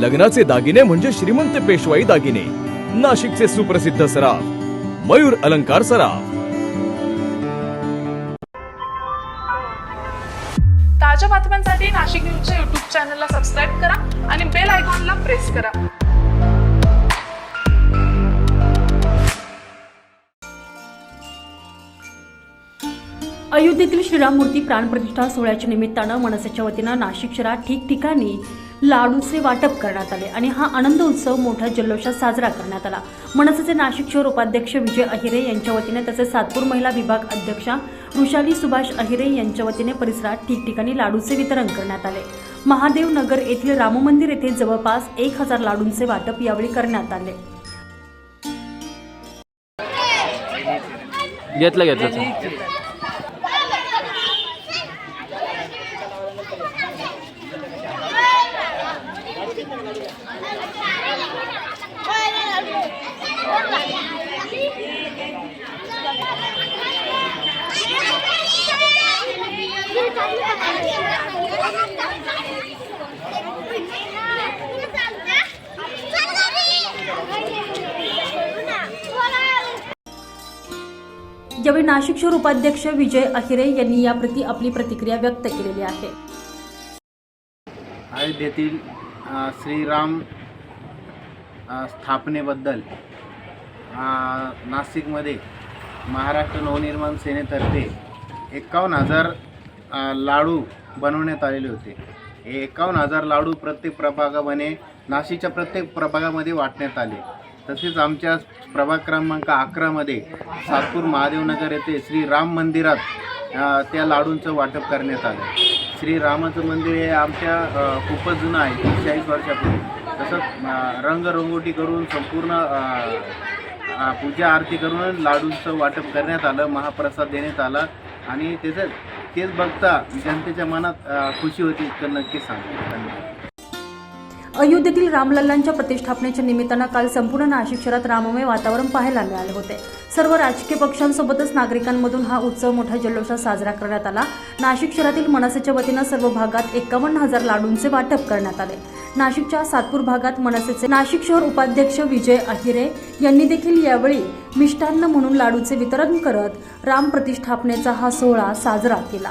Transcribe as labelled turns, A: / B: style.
A: लग्नाचे दागिने म्हणजे श्रीमंत पेशवाई दागिने. नाशिकचे सुप्रसिद्ध सराफ. मयूर अलंकार सराफ.
B: ताज्या बातम्यांसाठी नाशिक न्यूजच्या युट्यूब चॅनलला सबस्क्राईब करा आणि बेल आयकॉनला प्रेस करा.
C: अयोध्येतील श्रीराममूर्ती प्राणप्रतिष्ठा सोहळ्याच्या निमित्तानं मनसेच्या वतीनं नाशिक शहरात ठिकठिकाणी लाडूचे वाटप करण्यात आले आणि हा आनंद उत्सव मोठ्या जल्लोषात साजरा करण्यात आला. मनसेचे नाशिक शहर उपाध्यक्ष विजय अहिरे यांच्या वतीने तसेच सातपूर महिला विभाग अध्यक्षा वृषाली सुभाष अहिरे यांच्या वतीने परिसरात ठिकठिकाणी लाडूचे वितरण करण्यात आले. महादेव नगर येथील राममंदिर येथे जवळपास एक हजार लाडूंचे वाटप यावेळी करण्यात आले.
D: घेतलं घेतलं.
C: यावेळी नाशिक शहर उपाध्यक्ष विजय अहिरे यांनी याप्रती आपली प्रतिक्रिया व्यक्त केलेली आहे.
E: अयोध्येतील श्रीराम स्थापनेबद्दल नाशिकमध्ये महाराष्ट्र नवनिर्माण सेनेतर्फे एकावन्न हजार लाडू बनवण्यात आलेले होते. हे एकावन्न हजार लाडू प्रत्येक प्रभागामध्ये नाशिकच्या प्रत्येक प्रभागामध्ये वाटण्यात आले. तसेच आमच्या प्रभाग क्रमांक अकरामध्ये सातपूर महादेवनगर येथे श्री राम मंदिरात त्या लाडूंचं वाटप करण्यात आलं. श्री रामाचं मंदिर हे आमच्या खूपच जुनं आहे तीस चाळीस वर्षापूर्वी. तसंच रंगरंगोटी करून संपूर्ण पूजा आरती करून लाडूंचं वाटप करण्यात आलं महाप्रसाद देण्यात आला आणि त्याचं तेच बघता जनतेच्या मनात खुशी होती तर नक्कीच सांगतो. धन्यवाद.
C: अयोध्येतील रामलल्लांच्या प्रतिष्ठापनेच्या निमित्तानं काल संपूर्ण नाशिक शहरात राममय वातावरण पाहायला मिळाले होते. सर्व राजकीय पक्षांसोबतच नागरिकांमधून हा उत्सव मोठ्या जल्लोषात साजरा करण्यात आला. नाशिक शहरातील मनसेच्या वतीनं सर्व भागात एकावन्न हजार लाडूंचे वाटप करण्यात आले. नाशिकच्या सातपूर भागात मनसेचे नाशिक शहर उपाध्यक्ष विजय अहिरे यांनी देखील यावेळी मिष्टान्न म्हणून लाडूचे वितरण करत राम प्रतिष्ठापनेचा हा सोहळा साजरा केला.